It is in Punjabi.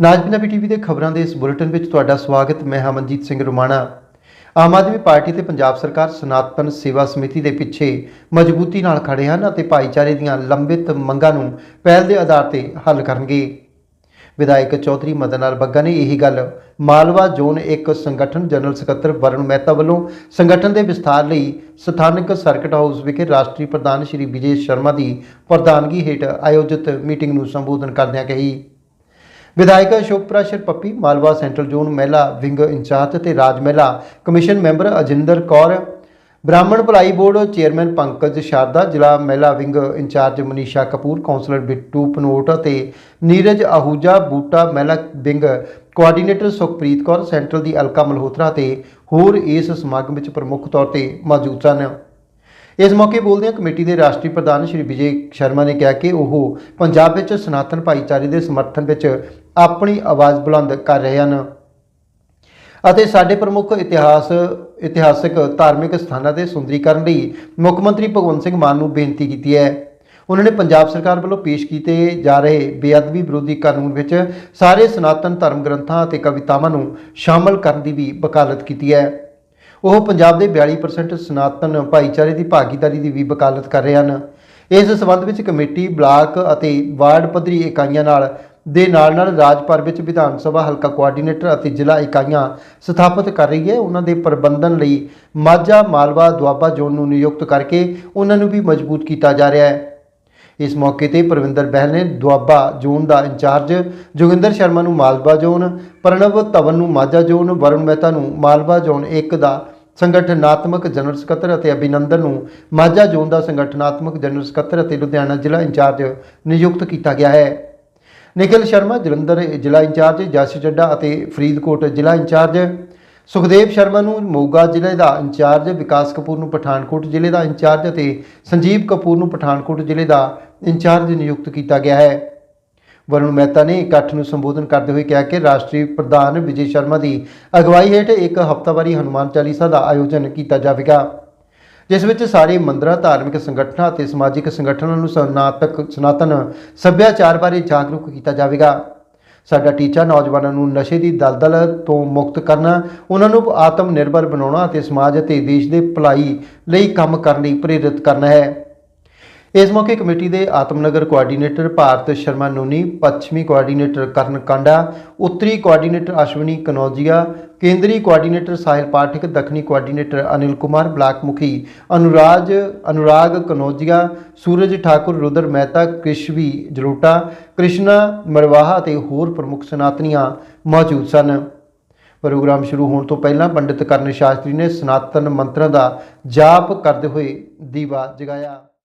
ਨਾਜ ਪੰਜਾਬੀ ਟੀਵੀ ਦੇ ਖਬਰਾਂ ਦੇ ਇਸ ਬੁਲੇਟਿਨ ਵਿੱਚ ਤੁਹਾਡਾ ਸਵਾਗਤ, ਮੈਂ ਹਮਨਜੀਤ ਸਿੰਘ ਰੁਮਾਣਾ। ਆਮ ਆਦਮੀ ਪਾਰਟੀ ਤੇ ਪੰਜਾਬ ਸਰਕਾਰ ਸਨਾਤਨ ਸੇਵਾ ਸਮਿਤੀ ਦੇ ਪਿੱਛੇ ਮਜ਼ਬੂਤੀ ਨਾਲ ਖੜੇ ਹਨ ਅਤੇ ਭਾਈਚਾਰੇ ਦੀਆਂ ਲੰਬਿਤ ਮੰਗਾਂ ਨੂੰ ਪਹਿਲ ਦੇ ਆਧਾਰ ਤੇ ਹੱਲ ਕਰਨਗੇ। ਵਿਧਾਇਕ ਚੌਧਰੀ ਮਦਨ ਲਾਲ ਬੱਗਾ ਨੇ ਇਹੀ ਗੱਲ ਮਾਲਵਾ ਜ਼ੋਨ ਇੱਕ ਸੰਗਠਨ ਜਨਰਲ ਸਕੱਤਰ ਵਰੁਣ ਮਹਿਤਾ ਵੱਲੋਂ ਸੰਗਠਨ ਦੇ ਵਿਸਥਾਰ ਲਈ ਸਥਾਨਕ ਸਰਕਟ ਹਾਊਸ ਵਿਖੇ ਰਾਸ਼ਟਰੀ ਪ੍ਰਧਾਨ ਸ਼੍ਰੀ ਵਿਜੇ ਸ਼ਰਮਾ ਦੀ ਪ੍ਰਧਾਨਗੀ ਹੇਠ ਆਯੋਜਿਤ ਮੀਟਿੰਗ ਨੂੰ ਸੰਬੋਧਨ ਕਰਦਿਆਂ ਕਹੀ। ਵਿਧਾਇਕ ਅਸ਼ੋਕ ਪ੍ਰਾਸ਼ਰ ਪੱਪੀ, ਮਾਲਵਾ ਸੈਂਟਰਲ ਜ਼ੋਨ ਮਹਿਲਾ ਵਿੰਗ ਇੰਚਾਰਜ ਤੇ ਰਾਜ ਮਹਿਲਾ ਕਮਿਸ਼ਨ ਮੈਂਬਰ ਅਜਿੰਦਰ ਕੌਰ, ਬ੍ਰਾਹਮਣ ਭਲਾਈ ਬੋਰਡ ਚੇਅਰਮੈਨ ਪੰਕਜ ਸ਼ਾਰਦਾ, ਜ਼ਿਲ੍ਹਾ ਮਹਿਲਾ wing incharge Manisha Kapoor councillor Bittu Panot ਅਤੇ ਨੀਰਜ ਆਹੂਜਾ, ਬੂਟਾ ਮਹਿਲਾ wing coordinator Sukhpreet Kaur, central ਦੀ ਅਲਕਾ ਮਲਹੋਤਰਾ ਤੇ ਹੋਰ ਇਸ ਸਮਾਗਮ ਵਿੱਚ ਪ੍ਰਮੁੱਖ ਤੌਰ ਤੇ ਮੌਜੂਦ ਸਨ। ਇਸ ਮੌਕੇ ਬੋਲਦਿਆਂ ਕਮੇਟੀ ਦੇ ਰਾਸ਼ਟਰੀ ਪ੍ਰਧਾਨ ਸ਼੍ਰੀ ਵਿਜੇ ਸ਼ਰਮਾ ਨੇ ਕਿਹਾ ਕਿ ਉਹ ਪੰਜਾਬ ਵਿੱਚ ਸਨਾਤਨ ਭਾਈਚਾਰੇ ਦੇ ਸਮਰਥਨ ਵਿੱਚ ਆਪਣੀ ਆਵਾਜ਼ ਬੁਲੰਦ ਕਰ ਰਹੇ ਹਨ। ਅਤੇ ਸਾਡੇ ਪ੍ਰਮੁੱਖ ਇਤਿਹਾਸ, ਇਤਿਹਾਸਕ ਧਾਰਮਿਕ ਸਥਾਨਾਂ ਦੇ ਸੁੰਦਰੀਕਰਨ ਲਈ ਮੁੱਖ ਮੰਤਰੀ ਭਗਵੰਤ ਸਿੰਘ ਮਾਨ ਨੂੰ ਬੇਨਤੀ ਕੀਤੀ ਹੈ। ਉਹਨਾਂ ਨੇ ਪੰਜਾਬ ਸਰਕਾਰ ਵੱਲੋਂ ਪੇਸ਼ ਕੀਤੇ ਜਾ ਰਹੇ ਬੇਅਦਬੀ ਵਿਰੋਧੀ ਕਾਨੂੰਨ ਵਿੱਚ ਸਾਰੇ ਸਨਾਤਨ ਧਰਮ ਗ੍ਰੰਥਾਂ ਅਤੇ ਕਵਿਤਾਵਾਂ ਨੂੰ ਸ਼ਾਮਲ ਕਰਨ ਦੀ ਵੀ ਵਕਾਲਤ ਕੀਤੀ ਹੈ। ਉਹ ਪੰਜਾਬ ਦੇ 42% ਸਨਾਤਨ ਭਾਈਚਾਰੇ ਦੀ ਭਾਗੀਦਾਰੀ ਦੀ ਵੀ ਵਕਾਲਤ ਕਰ ਰਹੇ ਹਨ। ਇਸ ਸਬੰਧ ਵਿੱਚ ਕਮੇਟੀ, ਬਲਾਕ ਅਤੇ ਵਾਰਡ ਪੱਧਰੀ ਇਕਾਈਆਂ ਨਾਲ ਦੇ ਨਾਲ ਨਾਲ ਰਾਜ ਭਰ ਵਿੱਚ ਵਿਧਾਨ ਸਭਾ ਹਲਕਾ ਕੋਆਰਡੀਨੇਟਰ ਅਤੇ ਜ਼ਿਲ੍ਹਾ ਇਕਾਈਆਂ ਸਥਾਪਿਤ ਕਰ ਰਹੀ ਹੈ। ਉਹਨਾਂ ਦੇ ਪ੍ਰਬੰਧਨ ਲਈ ਮਾਝਾ ਮਾਲਵਾ ਦੁਆਬਾ ਜ਼ੋਨ ਨੂੰ ਨਿਯੁਕਤ ਕਰਕੇ ਉਹਨਾਂ ਨੂੰ ਵੀ ਮਜ਼ਬੂਤ ਕੀਤਾ ਜਾ ਰਿਹਾ ਹੈ। ਇਸ ਮੌਕੇ ਤੇ ਪ੍ਰਵਿੰਦਰ ਬਹਿਲ ਨੇ ਦੁਆਬਾ ਜ਼ੋਨ ਦਾ ਇੰਚਾਰਜ ਜੋਗਿੰਦਰ ਸ਼ਰਮਾ ਨੂੰ ਮਾਲਵਾ ਜ਼ੋਨ, ਪ੍ਰਣਵ ਧਵਨ ਨੂੰ ਮਾਝਾ ਜ਼ੋਨ, ਵਰੁਣ ਮਹਿਤਾ ਨੂੰ ਮਾਲਵਾ ਜ਼ੋਨ 1 ਦਾ ਸੰਗਠਨਾਤਮਕ ਜਨਰਲ ਸਕੱਤਰ ਅਤੇ ਅਭਿਨੰਦਨ ਨੂੰ ਮਾਝਾ ਜ਼ੋਨ ਦਾ ਸੰਗਠਨਾਤਮਕ ਜਨਰਲ ਸਕੱਤਰ ਅਤੇ ਲੁਧਿਆਣਾ ਜ਼ਿਲ੍ਹਾ ਇੰਚਾਰਜ ਨਿਯੁਕਤ ਕੀਤਾ ਗਿਆ ਹੈ। ਨਿਖਿਲ ਸ਼ਰਮਾ, ਜਲੰਧਰ ਜ਼ਿਲ੍ਹਾ ਇੰਚਾਰਜ, ਜਸ ਚੱਡਾ ਅਤੇ ਫਰੀਦਕੋਟ ਜ਼ਿਲ੍ਹਾ ਇੰਚਾਰਜ। ਸੁਖਦੇਵ ਸ਼ਰਮਾ ਨੂੰ ਮੋਗਾ ਜ਼ਿਲ੍ਹੇ ਦਾ ਇੰਚਾਰਜ, ਵਿਕਾਸ ਕਪੂਰ ਨੂੰ ਪਠਾਨਕੋਟ ਜ਼ਿਲ੍ਹੇ ਦਾ ਇੰਚਾਰਜ ਅਤੇ ਸੰਜੀਵ ਕਪੂਰ ਨੂੰ ਪਠਾਨਕੋਟ ਜ਼ਿਲ੍ਹੇ ਦਾ ਇੰਚਾਰਜ ਨਿਯੁਕਤ ਕੀਤਾ ਗਿਆ ਹੈ। ਵਰੁਣ ਮਹਿਤਾ ਨੇ ਇਕੱਠ ਨੂੰ ਸੰਬੋਧਨ ਕਰਦੇ ਹੋਏ ਕਿਹਾ ਕਿ ਰਾਸ਼ਟਰੀ ਪ੍ਰਧਾਨ ਵਿਜੇ ਸ਼ਰਮਾ ਦੀ ਅਗਵਾਈ ਹੇਠ ਇੱਕ ਹਫ਼ਤਾਵਾਰੀ ਹਨੂਮਾਨ ਚਾਲੀਸਾ ਦਾ ਆਯੋਜਨ ਕੀਤਾ ਜਾਵੇਗਾ। ਜਿਸ ਵਿੱਚ ਸਾਰੇ ਮੰਦਰਾਂ, ਧਾਰਮਿਕ ਸੰਗਠਨਾਂ ਅਤੇ ਸਮਾਜਿਕ ਸੰਗਠਨਾਂ ਨੂੰ ਸਨਾਤਕ, ਸਨਾਤਨ ਸੱਭਿਆਚਾਰ ਬਾਰੇ ਜਾਗਰੂਕ ਕੀਤਾ ਜਾਵੇਗਾ। ਸਾਡਾ ਟੀਚਾ ਨੌਜਵਾਨਾਂ ਨੂੰ ਨਸ਼ੇ ਦੀ ਦਲਦਲ ਤੋਂ ਮੁਕਤ ਕਰਨਾ, ਉਹਨਾਂ ਨੂੰ ਆਤਮ ਨਿਰਭਰ ਬਣਾਉਣਾ ਅਤੇ ਸਮਾਜ ਅਤੇ ਦੇਸ਼ ਦੇ ਭਲਾਈ ਲਈ ਕੰਮ ਕਰਨ ਲਈ ਪ੍ਰੇਰਿਤ ਕਰਨਾ ਹੈ। ਇਸ ਮੌਕੇ ਕਮੇਟੀ ਦੇ ਆਤਮਨਗਰ ਕੋਆਰਡੀਨੇਟਰ ਭਾਰਤ ਸ਼ਰਮਾ ਨੂਨੀ, ਪੱਛਮੀ ਕੋਆਰਡੀਨੇਟਰ ਕਰਨ ਕਾਂਡਾ, ਉੱਤਰੀ ਕੋਆਰਡੀਨੇਟਰ ਅਸ਼ਵਨੀ ਕਨੌਜੀਆ, ਕੇਂਦਰੀ ਕੋਆਰਡੀਨੇਟਰ ਸਾਹਿਲ ਪਾਠਕ, ਦੱਖਣੀ ਕੋਆਰਡੀਨੇਟਰ ਅਨਿਲ ਕੁਮਾਰ, ਬਲਾਕ ਮੁਖੀ ਅਨੁਰਾਜ, ਅਨੁਰਾਗ ਕਨੌਜੀਆ, ਸੂਰਜ ਠਾਕੁਰ, ਰੁਦਰ ਮਹਿਤਾ, ਕ੍ਰਿਸ਼ਵੀ ਜਲੋਟਾ, ਕ੍ਰਿਸ਼ਨਾ ਮਰਵਾਹਾ ਅਤੇ ਹੋਰ ਪ੍ਰਮੁੱਖ ਸਨਾਤਨੀਆਂ ਮੌਜੂਦ ਸਨ। ਪ੍ਰੋਗਰਾਮ ਸ਼ੁਰੂ ਹੋਣ ਤੋਂ ਪਹਿਲਾਂ ਪੰਡਿਤ ਕਰਨ ਸ਼ਾਸਤਰੀ ਨੇ ਸਨਾਤਨ ਮੰਤਰਾਂ ਦਾ ਜਾਪ ਕਰਦੇ ਹੋਏ ਦੀਵਾ ਜਗਾਇਆ।